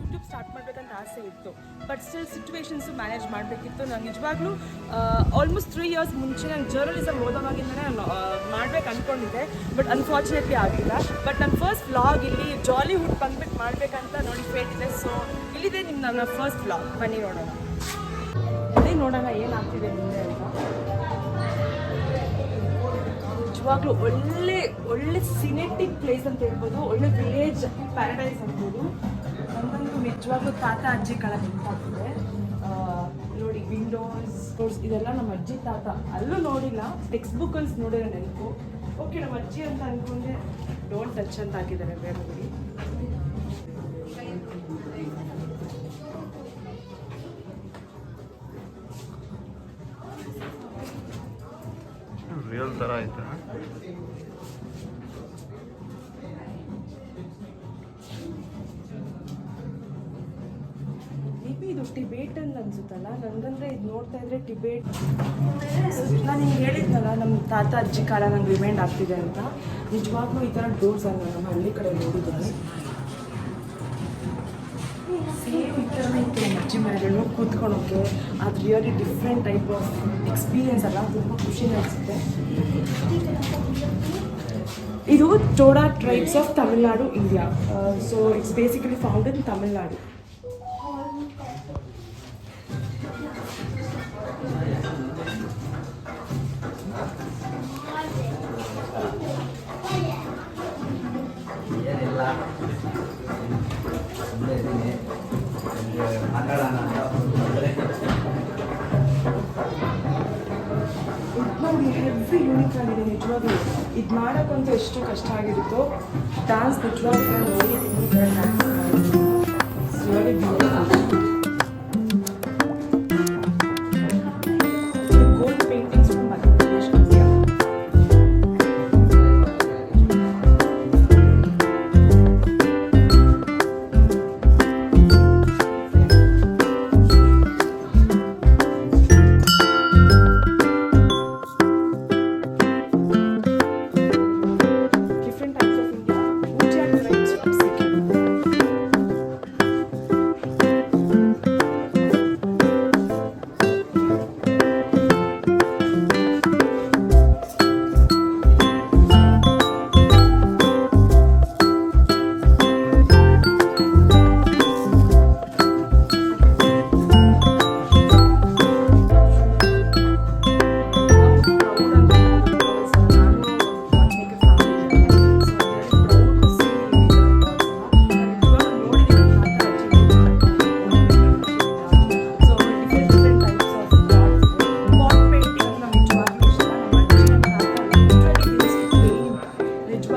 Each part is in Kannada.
ಯೂಟ್ಯೂಬ್ ಸ್ಟಾರ್ಟ್ ಮಾಡಬೇಕಂತ ಆಸೆ ಇತ್ತು. ಬಟ್ ಸ್ಟಿಲ್ ಸಿಚುವೇಶನ್ಸು ಮ್ಯಾನೇಜ್ ಮಾಡಬೇಕಿತ್ತು. ನಾನು ನಿಜವಾಗ್ಲೂ ಆಲ್ಮೋಸ್ಟ್ ತ್ರೀ ಇಯರ್ಸ್ ಮುಂಚೆ ನಾನು ಜರ್ನಲಿಸಮ್ ಓದೋವಾಗಿಂದನೇ ನಾನು ಮಾಡ್ಬೇಕು ಅಂದ್ಕೊಂಡಿದ್ದೆ ಬಟ್ ಅನ್ಫಾರ್ಚುನೇಟ್ಲಿ ಆಗಿಲ್ಲ. ಬಟ್ ನನ್ನ ಫಸ್ಟ್ ವ್ಲಾಗ್ ಇಲ್ಲಿ ಜಾಲಿವುಡ್ ಬಂದ್ಬಿಟ್ಟು ಮಾಡಬೇಕಂತ ನೋಡಿ ಫೇಟ್ ಸೊ ಇಲ್ಲಿದೆ ನಿಮ್ಮ ನನ್ನ ಫಸ್ಟ್ ವ್ಲಾಗ್ ಬನ್ನಿ ನೋಡೋಣ. ಅದೇ ನೋಡೋಣ ಏನಾಗ್ತಿದೆ ಮುಂದೆ ನಿಜವಾಗ್ಲೂ ಒಳ್ಳೆ ಒಳ್ಳೆ ಸಿನೆಟಿಕ್ ಪ್ಲೇಸ್ ಅಂತ ಹೇಳ್ಬೋದು. ಒಳ್ಳೆ ವಿಲೇಜ್ ಪ್ಯಾರಡೈಸ್ ಅನ್ಬೋದು ನಮ್ಮಂತೂ ನಿಜವಾಗ್ಲೂ ತಾತ, ಅಜ್ಜಿ ಕಾಲ ನೆನಪಾಗ್ತಿದೆ ನೋಡಿ ವಿಂಡೋಸ್ ಕೋರ್ಸ್ ಇದೆಲ್ಲ ನಮ್ಮ ಅಜ್ಜಿ, ತಾತ ಅಲ್ಲೂ ನೋಡಿಲ್ಲ. ಟೆಕ್ಸ್ಟ್ ಬುಕ್ಕಲ್ಲಿ ನೋಡಿರೋ ನೆನಪು. ಓಕೆ ನಮ್ಮ ಅಜ್ಜಿ ಅಂತ ಅನ್ಕೊಂಡೆ ಡೋಂಟ್ ಟಚ್ ಅಂತ ಹಾಕಿದ್ದಾರೆ ಬೇರೆ ರಿಯಲ್ ತರ ಐತೆ. ಇದು ಅಂತ ಅನ್ಸುತ್ತಲ್ಲ? ನನಗಂದ್ರೆ ಇದು ನೋಡ್ತಾ ಇದ್ರೆ ಟಿಬೇಟ್. ನಾನು ಹಿಂಗೆ ಹೇಳಿದ್ನಲ್ಲ ನಮ್ಮ ತಾತ ಅಜ್ಜಿ ಕಾಲ ನಂಗೆ ರಿಮೈಂಡ್ ಆಗ್ತಿದೆ ಅಂತ. ನಿಜವಾಗ್ಲೂ ಈ ಥರ ಡೋರ್ಸ್ ಅಲ್ಲ ನಮ್ಮ ಹಳ್ಳಿ ಕಡೆ ನೋಡಿದ್ದೀನಿ. ಸೇಮ್ ಅಜ್ಜಿ ಮನೆಗಳು ಕೂತ್ಕೊಳೋಕ್ಕೆ ಅದು really different type of experience ಅಲ್ಲ. ತುಂಬ ಖುಷಿ ಅನಿಸುತ್ತೆ. ಇದು Toda tribes of Tamil Nadu India so it's basically found in Tamil Nadu ಸುಮ್ಮನೆ ಇದ್ದೀನಿ ಅಂತ ಯೂನಿಕ್ ಆಗಿದೆ ಇದು ಮಾಡೋಕ್ಕಂತೂ ಎಷ್ಟು ಕಷ್ಟ ಆಗಿರುತ್ತೋ ಡಾನ್ಸ್ ನಿಜವಾಗ್ಲೂ.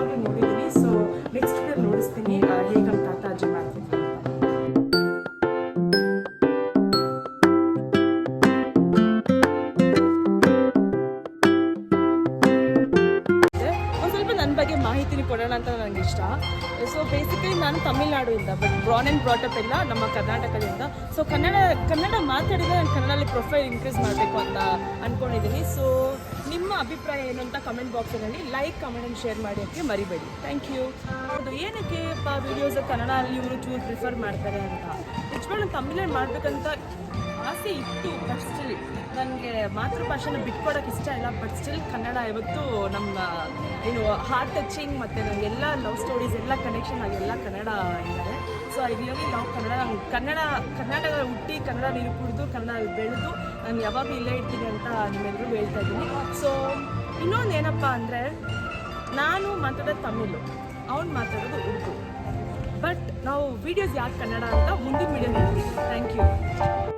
ನಿಜವಾಗ್ಲೂ ನೋಡಿದ್ದೀನಿ ಸೊ ನೆಕ್ಸ್ಟ್ ನೋಡಿಸ್ತೀನಿ. ಹೇಗೆ ನಮ್ಮ ತಾತ ಅಜ್ಜಿ ಮಾಡ್ತಿದ್ರು ನನ್ನ ಬಗ್ಗೆ ಮಾಹಿತಿನ ಕೊಡೋಣ ಅಂತ ನನಗೆ ಇಷ್ಟ. ಸೊ ಬೇಸಿಕಲಿ ನಾನು ತಮಿಳ್ನಾಡಿಂದ but born and brought up ಎಲ್ಲ ನಮ್ಮ ಕರ್ನಾಟಕದಿಂದ. ಸೊ ಕನ್ನಡ ಕನ್ನಡ ಮಾತಾಡಿದ್ರೆ ನಾನು ಕನ್ನಡದಲ್ಲಿ ಪ್ರೊಫೈಲ್ ಇನ್ಕ್ರೀಸ್ ಮಾಡಬೇಕು ಅಂತ ಅಂದ್ಕೊಂಡಿದ್ದೀನಿ ಸೊ ಅಭಿಪ್ರಾಯ ಏನು ಅಂತ ಕಮೆಂಟ್ ಬಾಕ್ಸಲ್ಲಿ ಲೈಕ್ ಕಮೆಂಟ್ ಅಂಡ್ ಶೇರ್ ಮಾಡೋಕ್ಕೆ ಮರಿಬೇಡಿ. ಥ್ಯಾಂಕ್ ಯು ಅದು ಏನಕ್ಕೆ ವಿಡಿಯೋಸ್ ಕನ್ನಡದಲ್ಲಿ ಇವರು ಚೂರು ಪ್ರಿಫರ್ ಮಾಡ್ತಾರೆ ಅಂತ? ನಿಜವಾಗ್ಲೂ ತಮಿಳಲ್ಲಿ ಮಾಡಬೇಕಂತ ಆಸೆ ಇತ್ತು ಬಟ್ ಸ್ಟಿಲ್ ನನಗೆ ಮಾತೃಭಾಷೆನ ಬಿಟ್ಕೊಡೋಕೆ ಇಷ್ಟ ಇಲ್ಲ ಬಟ್ ಸ್ಟಿಲ್ ಕನ್ನಡ ಇವತ್ತು ನಮ್ಮ, ಏನು ಹಾರ್ಟ್ ಟಚಿಂಗ್ ಮತ್ತು ನನಗೆಲ್ಲ ಲವ್ ಸ್ಟೋರೀಸ್ ಎಲ್ಲ ಕನೆಕ್ಷನ್ ಆಗೆಲ್ಲ ಕನ್ನಡ ಇದ್ದಾರೆ. ಸೊ ಐ ನಾವು ಕನ್ನಡ ಕನ್ನಡ ಕನ್ನಡ ಹುಟ್ಟಿ ಕನ್ನಡ ನೀರು ಕುಡಿದು ಕನ್ನಡ ಬೆಳೆದು ನಾನು ಯಾವಾಗ ಇಲ್ಲೇ ಇರ್ತೀನಿ ಅಂತ ನಿಮ್ಮೆಲ್ಲರೂ ಹೇಳ್ತಾ ಇದ್ದೀನಿ. ಸೊ ಇನ್ನೊಂದು ಏನಪ್ಪ ಅಂದರೆ ನಾನು ಮಾತಾಡೋದು ತಮಿಳು, ಅವ್ನು ಮಾತಾಡೋದು ಉರ್ದು. ಬಟ್ ನಾವು ವೀಡಿಯೋಸ್ ಯಾಕೆ ಕನ್ನಡ ಅಂತ ಮುಂದಿನ ವೀಡಿಯೋ ನೋಡ್ತೀವಿ. Thank you